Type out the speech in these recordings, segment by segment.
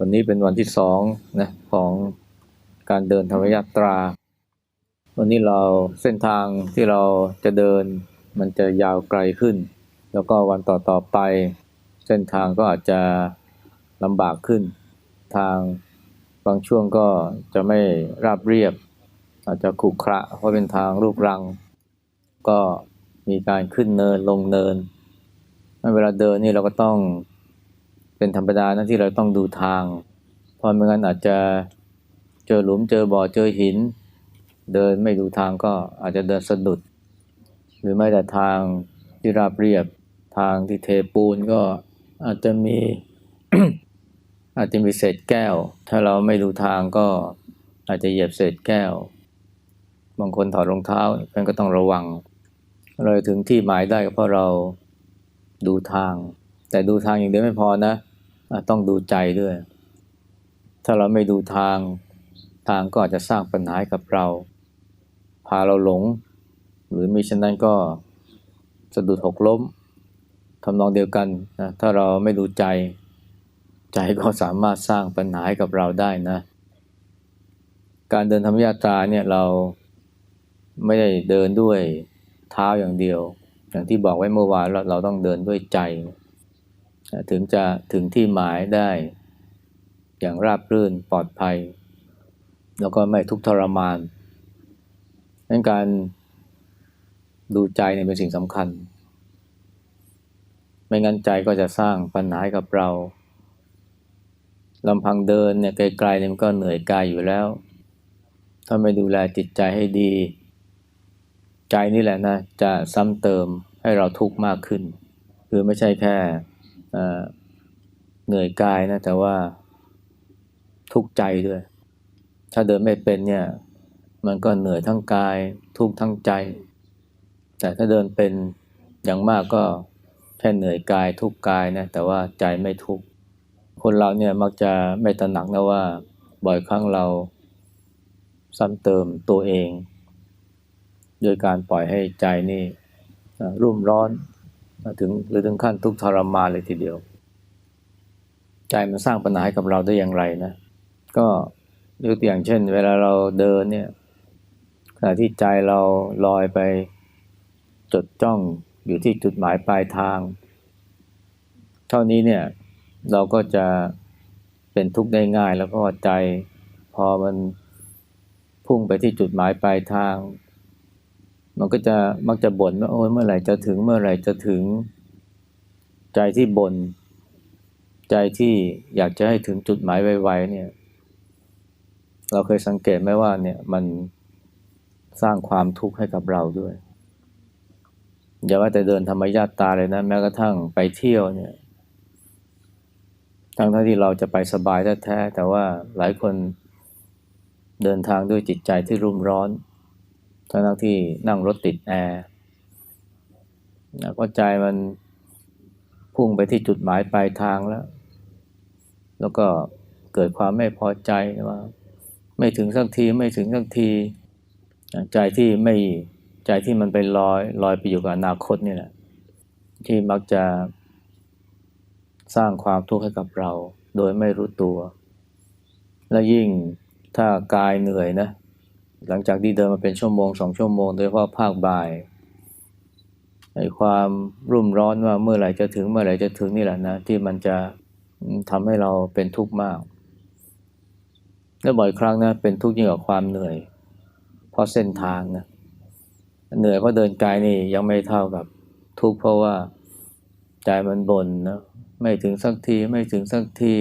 วันนี้เป็นวันที่สองนะของการเดินธรรมยาตรา วันนี้เราเส้นทางที่เราจะเดินมันจะยาวไกลขึ้น แล้วก็วันต่อๆไป เส้นทางก็อาจจะลำบากขึ้น ทางบางช่วงก็จะไม่ราบเรียบ อาจจะขรุขระเพราะเป็นทางลูกรัง ก็มีการขึ้นเนินลงเนิน เวลาเดินนี่เราก็ต้อง เป็นธรรมดานะที่เราต้องดูทาง เพราะไม่งั้นอาจจะเจอหลุมเจอบ่อเจอหิน เดินไม่ดูทางก็อาจจะเดินสะดุด หรือไม่แต่ทางที่ราบเรียบทางที่เทปูนก็อาจจะมีอาจจะมีเศษแก้ว ถ้าเราไม่ดูทางก็อาจจะเหยียบเศษแก้ว บางคนถอดรองเท้าเพื่อนก็ต้องระวัง เราถึงที่หมายได้ก็เพราะเราดูทาง แต่ดูทางอย่างเดียวไม่พอนะอะ ต้องดูใจด้วย ถ้าเราไม่ดูทางทางก็อาจจะสร้างปัญหาให้กับเรา พาเราหลง หรือมิฉะนั้นก็สะดุดหกล้มทำนองเดียวกันนะถ้าเราไม่ดูใจ ใจก็สามารถสร้างปัญหาให้กับเราได้นะ การเดินธรรมยาตราเนี่ยเราไม่ได้เดินด้วยเท้าอย่างเดียว อย่างที่บอกไว้เมื่อวานเราเราต้องเดินด้วยใจ ถึงจะถึงที่หมายได้อย่างราบรื่นปลอดภัย แล้วก็ไม่ทุกข์ทรมานดังการดูใจเนี่ยเป็นสิ่งสำคัญ ไม่งั้นใจก็จะสร้างปัญหาให้กับเราลำพังเดินเนี่ยไกลๆเนี่ยมันก็เหนื่อยกายอยู่แล้ว ถ้าไม่ดูแลจิตใจให้ดี ใจนี่แหละนะจะซ้ำเติมให้เราทุกข์มากขึ้น คือไม่ใช่แค่ เหนื่อยกายนะแต่ว่าทุกข์ใจด้วย ถ้าเดินไม่เป็นเนี่ย มันก็เหนื่อยทั้งกาย ทุกข์ทั้งใจ แต่ถ้าเดินเป็นอย่างมากก็แค่เหนื่อยกายทุกข์กายนะแต่ว่าใจไม่ทุกข์คนเราเนี่ยมักจะไม่ตระหนักนะว่า บ่อยครั้งเราซ้ำเติมตัวเอง โดยการปล่อยให้ใจนี่รุ่มร้อน ถึงหรือถึงขั้นทุกข์ทรมานเลยทีเดียว ใจมันสร้างปัญหาให้กับเราได้อย่างไรนะ ก็ยกตัวอย่างเช่น เวลาเราเดินเนี่ยขณะที่ใจเราลอยไปจดจ้องอยู่ที่จุดหมายปลายทาง เท่านี้เนี่ยเราก็จะเป็นทุกข์ได้ง่าย แล้วก็ใจพอมันพุ่งไปที่จุดหมายปลายทาง มันก็จะมักจะบ่นว่าโอ้ยเมื่อไหร่จะถึงเมื่อไหร่จะถึงใจที่บน่นใจที่อยากจะให้ถึงจุดหมายไวๆเนี่ย เราเคยสังเกตไหมว่าเนี่ยมันสร้างความทุกข์ให้กับเราด้วย อย่าว่าแต่เดินธรรมญาตาเลยนะ แม้กระทั่งไปเที่ยวเนี่ย ทั้งที่เราจะไปสบายแท้ๆแต่ว่าหลายคนเดินทางด้วยจิตใจที่รุ่มร้อน ทั้งที่นั่งรถติดแอร์เพราะใจมันพุ่งไปที่จุดหมายปลายทางแล้ว แล้วก็เกิดความไม่พอใจว่า ไม่ถึงสักทีไม่ถึงสักที ใจที่ไม่ใจที่มันไปลอยลอยไปอยู่กับอนาคตนี่แหละที่มักจะสร้างความทุกข์ให้กับเรา โดยไม่รู้ตัว และยิ่งถ้ากายเหนื่อยนะ หลังจากที่เดินมาเป็นชั่วโมงสองชั่วโมง โดยเฉพาะภาคบ่ายไอ้ความรุ่มร้อนว่าเมื่อไหร่จะถึงเมื่อไหร่จะถึงนี่แหละนะที่มันจะทำให้เราเป็นทุกข์มาก และบ่อยครั้งนะเป็นทุกข์ยิ่งกว่าความเหนื่อย เพราะเส้นทางนะเหนื่อยเพราะเดินไกลนี่ยังไม่เท่ากับทุกข์เพราะว่าใจมันบ่นนะไม่ถึงสักทีไม่ถึงสักที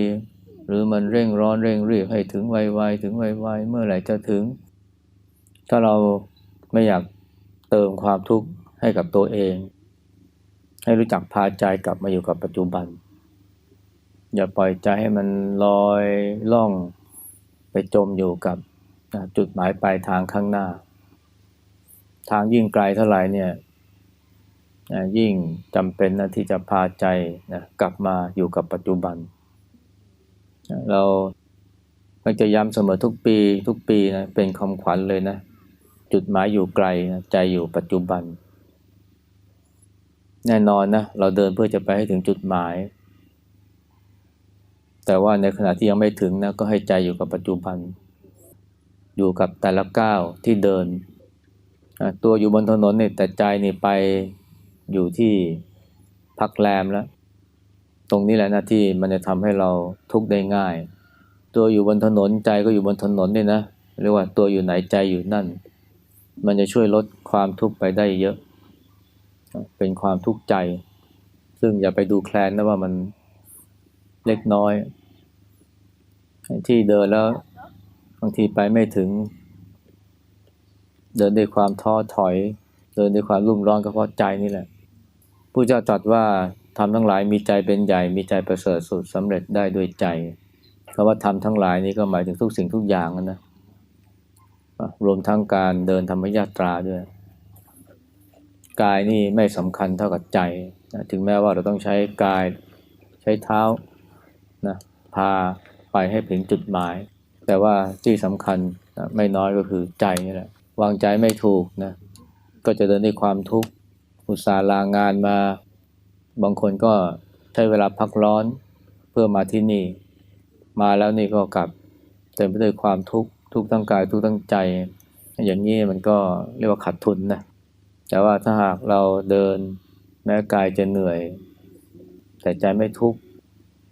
หรือมันเร่งร้อนเร่งรีบให้ถึงไวๆถึงไวๆเมื่อไหร่จะถึง ถ้าเราไม่อยากเติมความทุกข์ให้กับตัวเอง ให้รู้จักพาใจกลับมาอยู่กับปัจจุบัน อย่าปล่อยใจให้มันลอยล่องไปจมอยู่กับจุดหมายปลายทางข้างหน้า ทางยิ่งไกลเท่าไหร่เนี่ยยิ่งจำเป็นนะที่จะพาใจนะกลับมาอยู่กับปัจจุบัน เราก็จะย้ำเสมอทุกปีทุกปีนะเป็นคำขวัญเลยนะ จุดหมายอยู่ไกลนะใจอยู่ปัจจุบัน แน่นอนนะเราเดินเพื่อจะไปให้ถึงจุดหมาย แต่ว่าในขณะที่ยังไม่ถึงนะก็ให้ใจอยู่กับปัจจุบัน อยู่กับแต่ละก้าวที่เดิน ตัวอยู่บนถนนเนี่ยแต่ใจนี่ไปอยู่ที่พักแรมแล้ว ตรงนี้แหละนะที่มันจะทำให้เราทุกข์ได้ง่าย ตัวอยู่บนถนนใจก็อยู่บนถนนเนี่ยนะเรียกว่าตัวอยู่ไหนใจอยู่นั่น มันจะช่วยลดความทุกข์ไปได้เยอะ เป็นความทุกข์ใจ ซึ่งอย่าไปดูแคลนนะว่ามันเล็กน้อย ที่เดินแล้วบางทีไปไม่ถึง เดินด้วยความท้อถอย เดินด้วยความรุ่มร้อนก็เพราะใจนี่แหละผู้เจ้าตรัสว่าทำทั้งหลายมีใจเป็นใหญ่ มีใจประเสริฐสุดสำเร็จได้ด้วยใจคำว่าทำทั้งหลายนี้ก็หมายถึงทุกสิ่งทุกอย่างนะ รวมทั้งการเดินธรรมยาตราด้วย กายนี่ไม่สำคัญเท่ากับใจนะถึงแม้ว่าเราต้องใช้กายใช้เท้านะพาไปให้ถึงจุดหมาย แต่ว่าที่สำคัญนะไม่น้อยก็คือใจนี่แหละวางใจไม่ถูกนะก็จะเดินด้วยความทุกข์อุตสาห์ลางานมา บางคนก็ใช้เวลาพักร้อนเพื่อมาที่นี่ มาแล้วนี่ก็กลับเต็มไปด้วยความทุกข์ ทุกข์ทั้งกายทุกข์ทั้งใจ อย่างนี้มันก็เรียกว่าขาดทุนนะแต่ว่าถ้าหากเราเดินแม้กายจะเหนื่อย แต่ใจไม่ทุกข์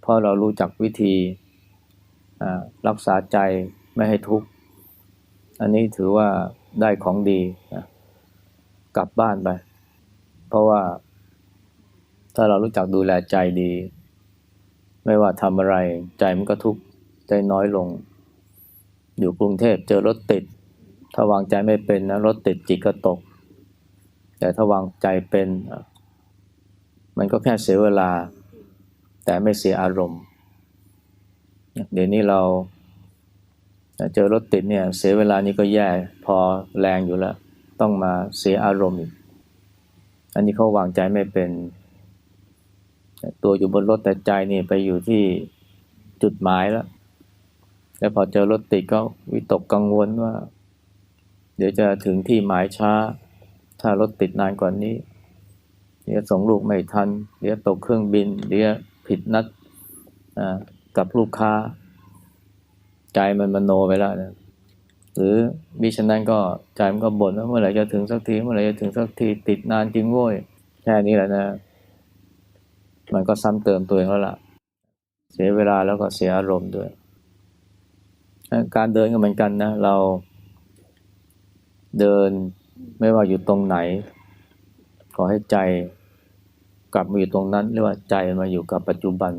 เพราะเรารู้จักวิธีรักษาใจไม่ให้ทุกข์อันนี้ถือว่าได้ของดีนะกลับบ้านไป เพราะว่าถ้าเรารู้จักดูแลใจดี ไม่ว่าทำอะไรใจมันก็ทุกข์ได้น้อยลง อยู่กรุงเทพเจอรถติด ถ้าวางใจไม่เป็นนะรถติดจิตก็ตก แต่ถ้าวางใจเป็น มันก็แค่เสียเวลา แต่ไม่เสียอารมณ์ เดี๋ยวนี้เราเจอรถติดเนี่ยเสียเวลานี้ก็แย่พอแรงอยู่แล้ว ต้องมาเสียอารมณ์อีก อันนี้เขาวางใจไม่เป็นตัวอยู่บนรถแต่ใจนี่ไปอยู่ที่จุดหมายแล้ว แล้วพอเจอรถติดก็วิตกกังวลว่า เดี๋ยวจะถึงที่หมายช้า ถ้ารถติดนานกว่านี้ เดี๋ยวส่งลูกไม่ทัน เดี๋ยวตกเครื่องบิน เดี๋ยวผิดนัดกับลูกค้า ใจมันมโนไปแล้วนะหรือมิฉะนั้นก็ใจมันก็บ่นว่าเมื่อไหร่จะถึงสักที เมื่อไหร่จะถึงสักทีติดนานจริงโว้ยแค่นี้แหละนะ มันก็ซ้ำเติมตัวเองแล้วล่ะ เสียเวลาแล้วก็เสียอารมณ์ด้วย การเดินก็เหมือนกันนะ เราเดินไม่ว่าอยู่ตรงไหน ขอให้ใจกลับมาอยู่ตรงนั้นเรียกว่าใจมาอยู่กับปัจจุบัน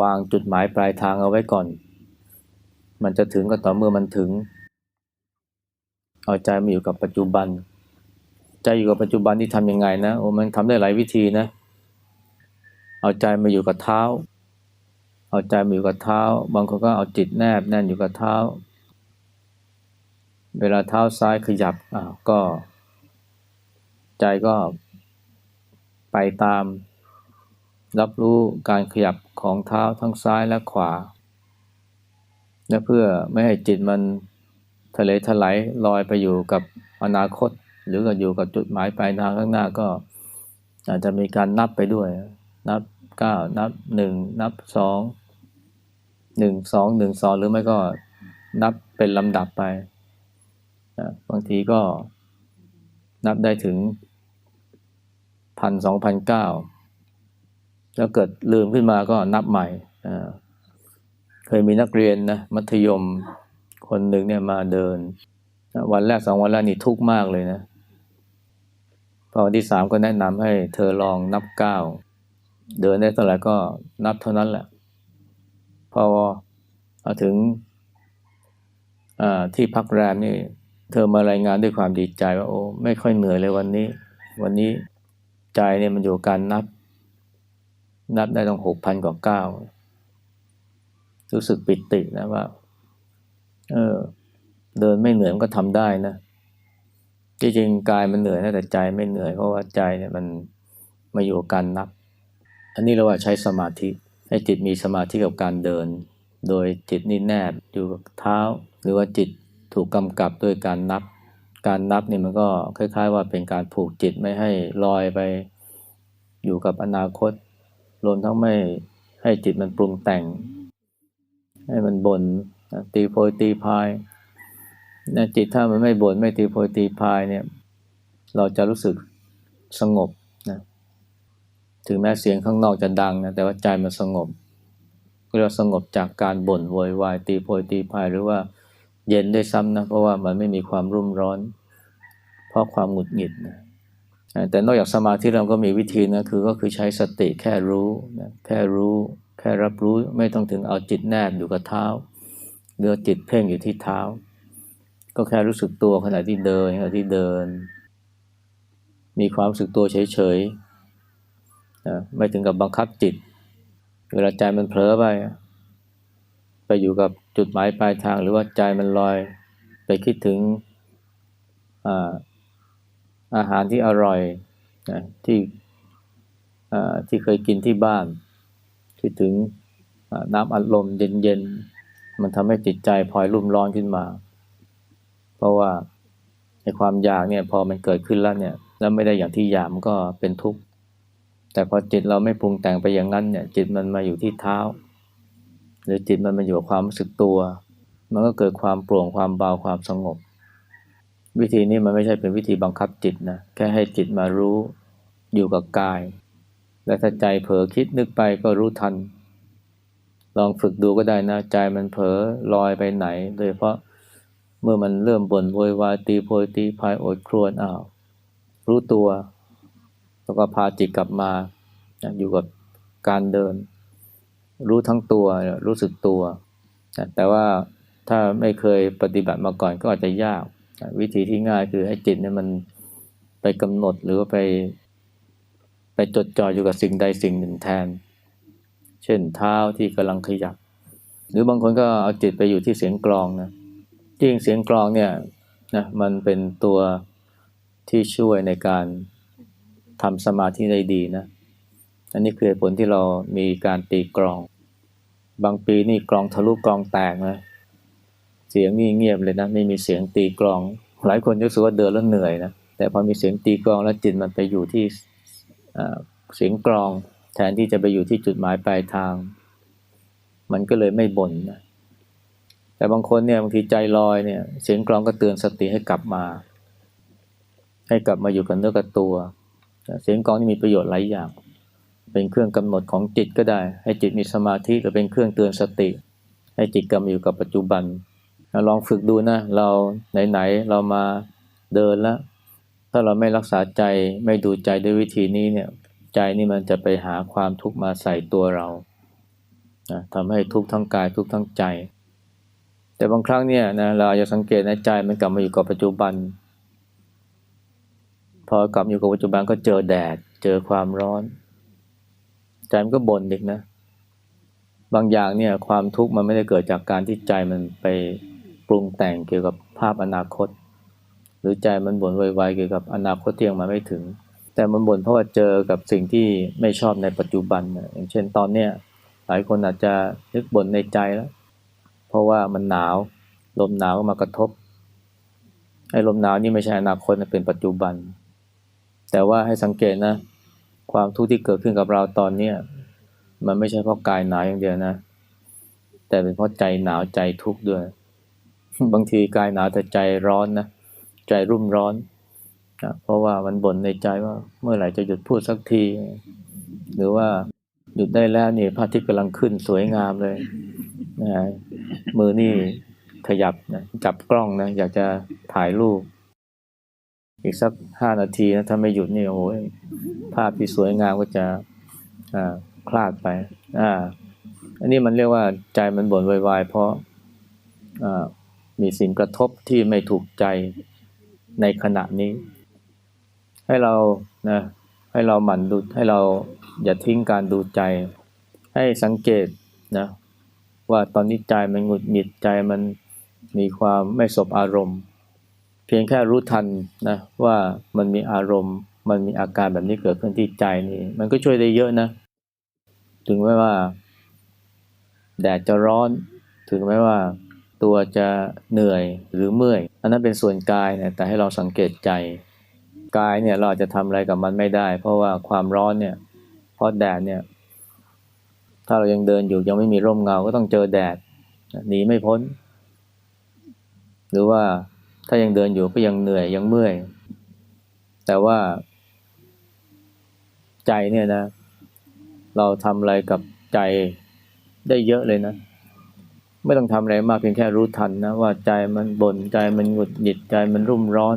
วางจุดหมายปลายทางเอาไว้ก่อน มันจะถึงก็ต่อเมื่อมันถึง เอาใจมาอยู่กับปัจจุบัน ใจอยู่กับปัจจุบันที่ทำยังไงนะโอ้มันทำได้หลายวิธีนะ เอาใจมาอยู่กับเท้า เอาใจมาอยู่กับเท้า บางคนก็เอาจิตแนบแน่นอยู่กับเท้า เวลาเท้าซ้ายขยับอ้าวก็ ใจก็ไปตาม รับรู้การขยับของเท้าทั้งซ้ายและขวา และเพื่อไม่ให้จิตมันทะเลถลายลอยไปอยู่กับอนาคต หรือก็อยู่กับจุดหมายปลายทางข้างหน้าก็ อาจจะมีการนับไปด้วยนับ เก้านับหนึ่งนับสองหนึ่งสองหนึ่งสองหรือไม่ก็นับเป็นลำดับไปบางทีก็นับได้ถึงพันสองพันเก้าแล้วเกิดลืมขึ้นมาก็นับใหม่เคยมีนักเรียนนะมัธยมคนหนึ่งเนี่ยมาเดิน วันแรกสองวันแรกนี่ทุกข์มากเลยนะพอวันที่สามก็แนะนำให้เธอลองนับเก้า เดินได้เท่าไหร่ก็นับเท่านั้นแหละ พอเอาถึงที่พักแรมนี่ เธอมารายงานด้วยความดีใจว่าโอ้ไม่ค่อยเหนื่อยเลยวันนี้ วันนี้ใจเนี่ยมันอยู่การนับ นับได้ต้องหกพันกว่าเก้ารู้สึกปิตินะว่า เออ เดินไม่เหนื่อยมันก็ทำได้นะจริงๆกายมันเหนื่อยนะแต่ใจไม่เหนื่อยเพราะว่าใจเนี่ยมันมาอยู่กับการนับ อันนี้เราว่าใช้สมาธิให้จิตมีสมาธิกับการเดิน โดยจิตนี่แนบอยู่กับเท้า หรือว่าจิตถูกกำกับด้วยการนับ การนับนี่มันก็คล้ายๆ ว่าเป็นการผูกจิตไม่ให้ลอยไปอยู่กับอนาคต รวมทั้งไม่ให้จิตมันปรุงแต่ง ให้มันบน่นตีโพยตีพายนะจิตถ้ามันไม่บน่นไม่ตีโพยตีพายเนี่ย เราจะรู้สึกสงบ ถึงแม้เสียงข้างนอกจะดังนะแต่ว่าใจมันสงบเราสงบจากการบ่นโวยวายตีโพยตีพายหรือว่าเย็นได้ซ้ำนะเพราะว่ามันไม่มีความรุ่มร้อน เพราะความหงุดหงิดนะแต่นอกจากสมาธิเราก็มีวิธีนะคือก็คือใช้สติแค่รู้นะแค่รู้แค่รับรู้ไม่ต้องถึงเอาจิตแนบอยู่กับเท้าเรือจิตเพ่งอยู่ที่เท้า ก็แค่รู้สึกตัวขณะที่เดินขณะที่เดิน มีความรู้สึกตัวเฉยๆ นะไม่ถึงกับบังคับจิต เวลาใจมันเผลอไป ไปอยู่กับจุดหมายปลายทาง หรือว่าใจมันลอย ไปคิดถึงอาอาหารที่อร่อยนะที่ที่เคยกินที่บ้าน คิดถึงน้ำอัดลมเย็นๆ มันทำให้จิตใจพลอยรุ่มร้อนขึ้นมา เพราะว่าในความอยากเนี่ยพอมันเกิดขึ้นแล้วเนี่ย แล้วไม่ได้อย่างที่อยากมันก็เป็นทุกข์ แต่พอจิตเราไม่ปรุงแต่งไปอย่างนั้นเนี่ยจิตมันมาอยู่ที่เท้า หรือจิตมันมาอยู่กับความรู้สึกตัว มันก็เกิดความโปร่งความเบาความสงบ วิธีนี้มันไม่ใช่เป็นวิธีบังคับจิตนะแค่ให้จิตมารู้อยู่กับกาย และถ้าใจเผลอคิดนึกไปก็รู้ทัน ลองฝึกดูก็ได้นะใจมันเผลอลอยไปไหน โดยเพราะเมื่อมันเริ่มบ่นโวยวายตีโพยตีพายโอดครวนอ้าวรู้ตัว แล้วก็พาจิตกลับมาอยู่กับการเดิน รู้ทั้งตัวรู้สึกตัว แต่ว่าถ้าไม่เคยปฏิบัติมาก่อนก็อาจจะยาก วิธีที่ง่ายคือให้จิตเนี่ยมันไปกำหนดหรือว่าไปไปจดจ่ออยู่กับสิ่งใดสิ่งหนึ่งแทน เช่นเท้าที่กำลังขยับ หรือบางคนก็เอาจิตไปอยู่ที่เสียงกลองนะจริงเสียงกลองเนี่ยนะมันเป็นตัวที่ช่วยในการ ทำสมาธิได้ดีนะ อันนี้คือผลที่เรามีการตีกลอง บางปีนี่กลองทะลุกลองแตกนะเสียงนี่เงียบเลยนะ ไม่มีเสียงตีกลอง หลายคนรู้สึกว่าเดินแล้วเหนื่อยนะ แต่พอมีเสียงตีกลองแล้วจิตมันไปอยู่ที่เสียงกลองแทนที่จะไปอยู่ที่จุดหมายปลายทาง มันก็เลยไม่บ่นนะแต่บางคนเนี่ยบางทีใจลอยเนี่ย เสียงกลองก็เตือนสติให้กลับมา ให้กลับมาอยู่กับเนื้อกับตัว เสียงกองนี่มีประโยชน์หลายอย่าง เป็นเครื่องกำหนดของจิตก็ได้ ให้จิตมีสมาธิหรือเป็นเครื่องเตือนสติ ให้จิตกลับมอยู่กับปัจจุบัน ลองฝึกดูนะ เราไหนๆเรามาเดินแล้ว ถ้าเราไม่รักษาใจไม่ดูใจด้วยวิธีนี้เนี่ย ใจนี่มันจะไปหาความทุกข์มาใส่ตัวเราทำให้ทุกข์ทั้งกายทุกข์ทั้งใจ แต่บางครั้งเนี่ยนะเราจะสังเกตนะใจมันกลับมาอยู่กับปัจจุบัน พอกลับอยู่กับปัจจุบันก็เจอแดด เจอความร้อน ใจมันก็บ่นอีกนะ บางอย่างเนี่ยความทุกข์มันไม่ได้เกิดจากการที่ใจมันไปปรุงแต่งเกี่ยวกับภาพอนาคต หรือใจมันบ่นไวๆเกี่ยวกับอนาคตเที่ยงมาไม่ถึง แต่มันบ่นเพราะว่าเจอกับสิ่งที่ไม่ชอบในปัจจุบันอย่างเช่นตอนเนี้ยหลายคนอาจจะนึกบ่นในใจแล้ว เพราะว่ามันหนาวลมหนาวมากระทบไอ้ลมหนาวนี่ไม่ใช่อนาคตเป็นปัจจุบัน แต่ว่าให้สังเกตนะ ความทุกข์ที่เกิดขึ้นกับเราตอนเนี้ยมันไม่ใช่เพราะกายหนาวอย่างเดียวนะ แต่เป็นเพราะใจหนาวใจทุกข์ด้วย บางทีกายหนาวแต่ใจร้อนนะใจรุ่มร้อนนะเพราะว่ามันบ่นในใจว่าเมื่อไหร่จะหยุดพูดสักที หรือว่าหยุดได้แล้วนี่พระอาทิตย์กำลังขึ้นสวยงามเลยนะมือนี่ขยับนะจับกล้องนะอยากจะถ่ายรูป อีกสักห้านาทีนะถ้าไม่หยุดนี่โอ้ยภาพที่สวยงามก็จะอ่าคลาดไปอ่าอันนี้มันเรียกว่าใจมันบ่นวายๆเพราะอ่ามีสิ่งกระทบที่ไม่ถูกใจในขณะนี้ ให้เรานะให้เราหมั่นดูให้เราอย่าทิ้งการดูใจ ให้สังเกตนะว่าตอนนี้ใจมันหงุดหงิดใจมันมีความไม่สบอารมณ์ เพียงแค่รู้ทันนะว่ามันมีอารมณ์ มันมีอาการแบบนี้เกิดขึ้นที่ใจนี่ มันก็ช่วยได้เยอะนะ ถึงแม้ว่า แดดจะร้อน ถึงแม้ว่าตัวจะเหนื่อยหรือเมื่อย อันนั้นเป็นส่วนกายนี่ยแต่ให้เราสังเกตใจ กายเนี่ยเราจะทำอะไรกับมันไม่ได้ เพราะว่าความร้อนเนี่ยเพราะแดดเนี่ย ถ้าเรายังเดินอยู่ยังไม่มีร่มเงาก็ต้องเจอแดดหนีไม่พ้น หรือว่า ถ้ายังเดินอยู่ก็ยังเหนื่อยยังเมื่อย แต่ว่า ใจเนี่ยนะ เราทำอะไรกับใจได้เยอะเลยนะ ไม่ต้องทำอะไรมากเพียงแค่รู้ทันนะ ว่าใจมันบน่นใจมันหงุดหงิดใจมันรุ่มร้อน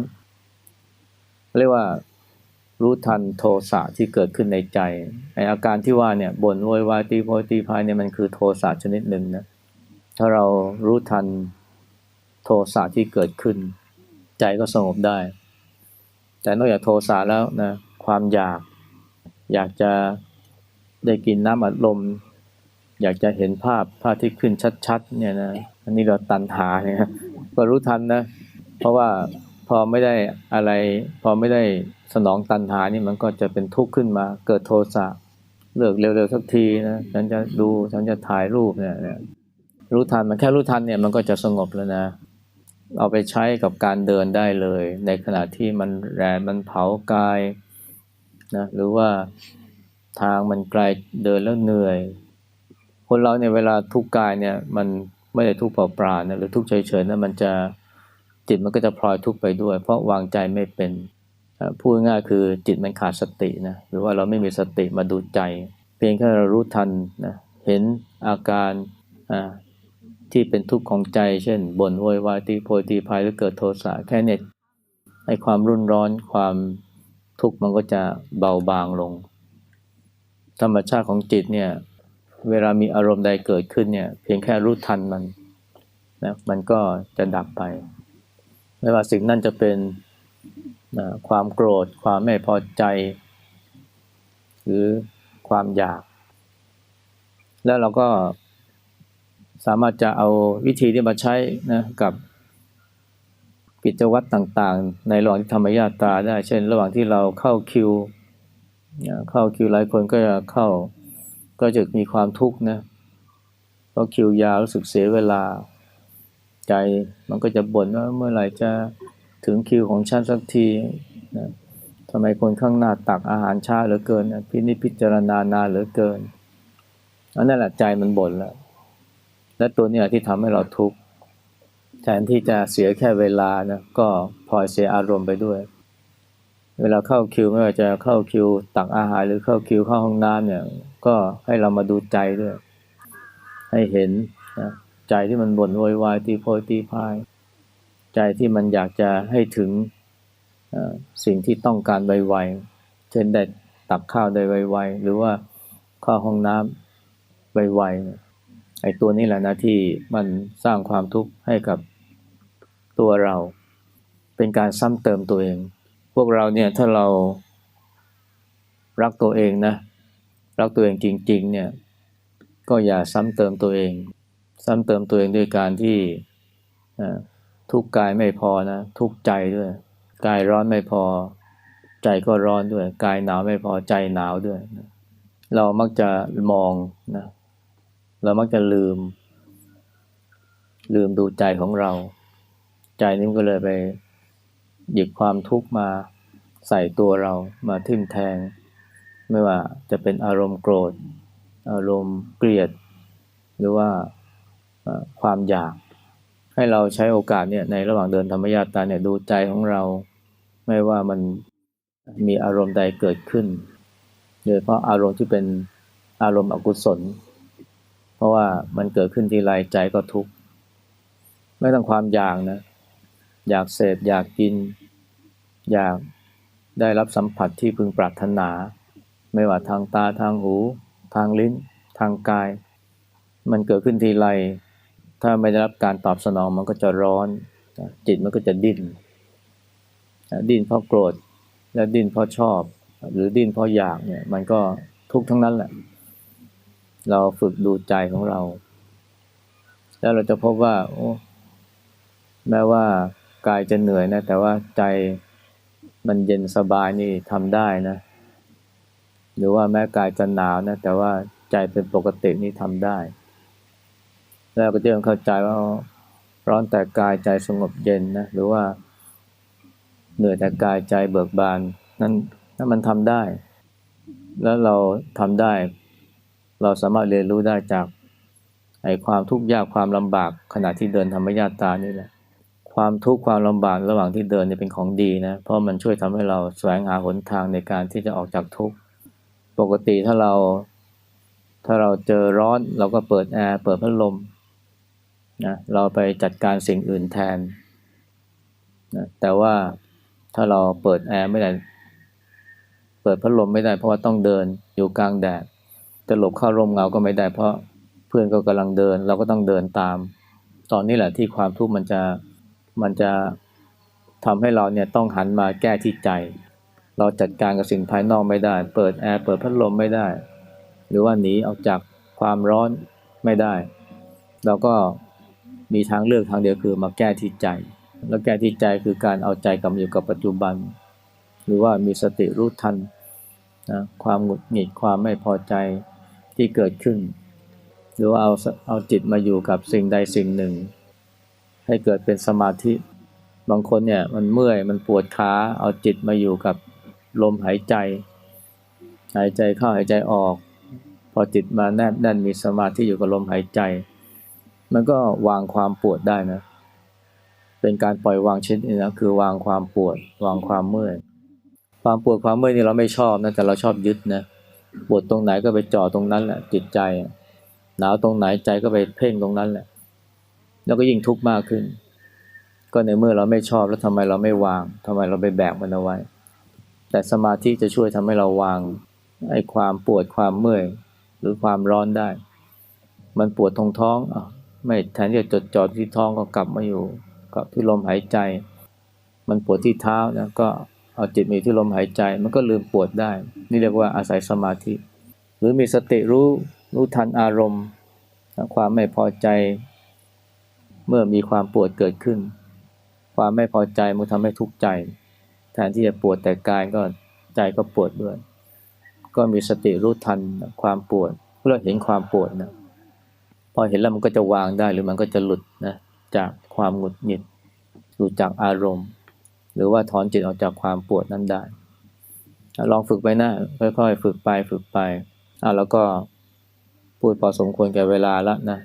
เรียกว่ารู้ทันโทสะที่เกิดขึ้นในใจไออาการที่ว่าเนี่ยบ่นโวยวายตีโพยตีพายเนี่ยมันคือโทสะชนิดหนึ่งนะถ้าเรารู้ทันโทสะที่เกิดขึ้น ใจก็สงบได้ แต่นอกจากโทสะแล้วนะความอยาก อยากจะได้กินน้ำอัดลม อยากจะเห็นภาพภาพที่ขึ้นชัด ๆ เนี่ยนะอันนี้เราตันหาเนี่ยก็รู้ทันนะ เพราะว่าพอไม่ได้อะไร พอไม่ได้สนองตันหานี่มันก็จะเป็นทุกข์ขึ้นมา เกิดโทสะเลิกเร็วๆสักทีนะฉันจะดูฉันจะถ่ายรูปเนี่ยรู้ทันมันแค่รู้ทันเนี่ยมันก็จะสงบแล้วนะ เอาไปใช้กับการเดินได้เลย ในขณะที่มันแรงมันเผากายนะหรือว่าทางมันไกลเดินแล้วเหนื่อย คนเราเนี่ยเวลาทุกกายเนี่ยมันไม่ได้ทุกเปล่าๆนะหรือทุกเฉยๆนะมันจะจิตมันก็จะพลอยทุกไปด้วย เพราะวางใจไม่เป็นพูดง่ายคือจิตมันขาดสตินะหรือว่าเราไม่มีสติมาดูใจ เพียงแค่เรารู้ทันนะเห็นอาการ ที่เป็นทุกข์ของใจ เช่นบ่นโวยวายตีโพยตีพายหรือเกิดโทสะแค่เน็ตให้ความรุนร้อนความทุกข์มันก็จะเบาบางลง ธรรมชาติของจิตเนี่ยเวลามีอารมณ์ใดเกิดขึ้นเนี่ยเพียงแค่รู้ทันมันนะมันก็จะดับไป ไม่ว่าสิ่งนั้นจะเป็นนะความโกรธ ความไม่พอใจ หรือความอยาก แล้วเราก็ สามารถจะเอาวิธีที่มาใช้นะกับกิจวัตรต่างๆ ในระหว่างที่ธรรมญาตาได้ เช่น ระหว่างที่เราเข้าคิว เข้าคิวหลายคนก็จะเข้าก็จะมีความทุกข์นะเพราะคิวยาวรู้สึกเสียเวลา ใจมันก็จะบ่นว่าเมื่อไหร่จะถึงคิวของฉันสักทีนะทำไมคนข้างหน้าตักอาหารช้าเหลือเกินนะพินิจพิจารณานานเหลือเกินอันนั้นแหละใจมันบ่นแล้ว และตัวนี้ที่ทำให้เราทุกข์แทนที่จะเสียแค่เวลานะก็พลอยเสียอารมณ์ไปด้วย เวลาเข้าคิวไม่ว่าจะเข้าคิวตักอาหารหรือเข้าคิวเข้าห้องน้ำเนี่ย ก็ให้เรามาดูใจด้วย ให้เห็นนะใจที่มันบ่นโวยวายตีโพยตีพาย ใจที่มันอยากจะให้ถึงสิ่งที่ต้องการไวๆ เช่นได้ตักข้าวได้ไวๆ หรือว่าเข้าห้องน้ำไวๆ ไอ้ตัวนี้แหละนะที่มันสร้างความทุกข์ให้กับตัวเรา เป็นการซ้ำเติมตัวเอง พวกเราเนี่ยถ้าเรารักตัวเองนะรักตัวเองจริง ๆ เนี่ยก็อย่าซ้ำเติมตัวเอง ซ้ำเติมตัวเองด้วยการที่ทุกกายไม่พอนะทุกใจด้วย กายร้อนไม่พอ ใจก็ร้อนด้วย กายหนาวไม่พอใจหนาวด้วย เรามักจะมองนะ เรามักจะลืม ลืมดูใจของเรา ใจนี้ก็เลยไปหยิบความทุกข์มาใส่ตัวเรามาทิ่มแทง ไม่ว่าจะเป็นอารมณ์โกรธ อารมณ์เกลียด หรือว่าความอยาก ให้เราใช้โอกาสเนี่ยในระหว่างเดินธรรมญาตาเนี่ยดูใจของเรา ไม่ว่ามันมีอารมณ์ใดเกิดขึ้นโดยเพราะอารมณ์ที่เป็นอารมณ์อกุศล เพราะว่ามันเกิดขึ้นทีไรใจก็ทุกข์ไม่ต้องความอยากนะ อยากเสพอยากกิน อยากได้รับสัมผัสที่พึงปรารถนา ไม่ว่าทางตาทางหู ทางลิ้น ทางกาย มันเกิดขึ้นทีไร ถ้าไม่ได้รับการตอบสนองมันก็จะร้อน จิตมันก็จะดิ้น ดิ้นเพราะโกรธ และดิ้นเพราะชอบ หรือดิ้นเพราะอยากเนี่ย มันก็ทุกข์ทั้งนั้นแหละ เราฝึกดูใจของเรา แล้วเราจะพบว่า โอ้แม้ว่ากายจะเหนื่อยนะ แต่ว่าใจมันเย็นสบายนี่ทำได้นะ หรือว่าแม้กายจะหนาวนะ แต่ว่าใจเป็นปกตินี่ทำได้ แล้วก็จะเข้าใจว่าร้อนแต่กายใจสงบเย็นนะ หรือว่าเหนื่อยแต่กายใจเบิกบาน นั้นถ้ามันทำได้ แล้วเราทำได้ เราสามารถเรียนรู้ได้จากไอ้ความทุกข์ยากความลำบากขณะที่เดินธรรมญาตานี่แหละ ความทุกข์ความลำบากระหว่างที่เดินเนี่ยเป็นของดีนะ เพราะมันช่วยทำให้เราแสวงหาหนทางในการที่จะออกจากทุกข์ ปกติถ้าเรา ถ้าเราเจอร้อนเราก็เปิดแอร์เปิดพัดลมนะเราไปจัดการสิ่งอื่นแทนนะแต่ว่าถ้าเราเปิดแอร์ไม่ได้ เปิดพัดลมไม่ได้เพราะว่าต้องเดินอยู่กลางแดด จะหลบเข้าร่มเงาก็ไม่ได้ เพราะเพื่อนก็กำลังเดิน เราก็ต้องเดินตาม ตอนนี้แหละที่ความทุกข์มันจะมันจะทำให้เราเนี่ยต้องหันมาแก้ที่ใจ เราจัดการกับสิ่งภายนอกไม่ได้ เปิดแอร์เปิดพัดลมไม่ได้ หรือว่าหนีออกจากความร้อนไม่ได้ เราก็มีทางเลือกทางเดียวคือมาแก้ที่ใจ แล้วแก้ที่ใจคือการเอาใจกลับมอยู่กับปัจจุบัน หรือว่ามีสติรู้ทันนะความหงุดหงิดความไม่พอใจ ที่เกิดขึ้น หรือว่าเอาเอาจิตมาอยู่กับสิ่งใดสิ่งหนึ่ง ให้เกิดเป็นสมาธิ บางคนเนี่ยมันเมื่อยมันปวดขาเอาจิตมาอยู่กับลมหายใจ หายใจเข้าหายใจออก พอจิตมาแนบแน่นมีสมาธิอยู่กับลมหายใจ มันก็วางความปวดได้นะ เป็นการปล่อยวางชนิดนี้นะคือวางความปวด วางความเมื่อย ความปวดความเมื่อยนี่เราไม่ชอบนะแต่เราชอบยึดนะ ปวดตรงไหนก็ไปจ่อตรงนั้นแหละจิตใจหนาวตรงไหนใจก็ไปเพ่งตรงนั้นแหละ แล้วก็ยิ่งทุกข์มากขึ้น ก็ในเมื่อเราไม่ชอบแล้วทำไมเราไม่วางทำไมเราไปแบกมันเอาไว้ แต่สมาธิจะช่วยทำให้เราวางไอ้ความปวดความเมื่อยหรือความร้อนได้ มันปวดทงท้องอะไม่แทนที่จะจดจ่อที่ท้องก็กลับมาอยู่กับที่ลมหายใจ มันปวดที่เท้านะก็ เอาจิตมีที่ลมหายใจ มันก็ลืมปวดได้ นี่เรียกว่าอาศัยสมาธิ หรือมีสติรู้รู้ทันอารมณ์ ความไม่พอใจ เมื่อมีความปวดเกิดขึ้น ความไม่พอใจมันทำให้ทุกข์ใจ แทนที่จะปวดแต่กายก็ใจก็ปวดด้วย ก็มีสติรู้ทันความปวดเพื่อเห็นความปวดนะพอเห็นแล้วมันก็จะวางได้หรือมันก็จะหลุดนะจากความหงุดหงิดหลุดจากอารมณ์ หรือว่าถอนจิตออกจากความปวดนั้นได้ ลองฝึกไปนะค่อยๆ ฝึกไปฝึกไปอ่าแล้วก็พูดพอสมควรแก่เวลาแล้วนะ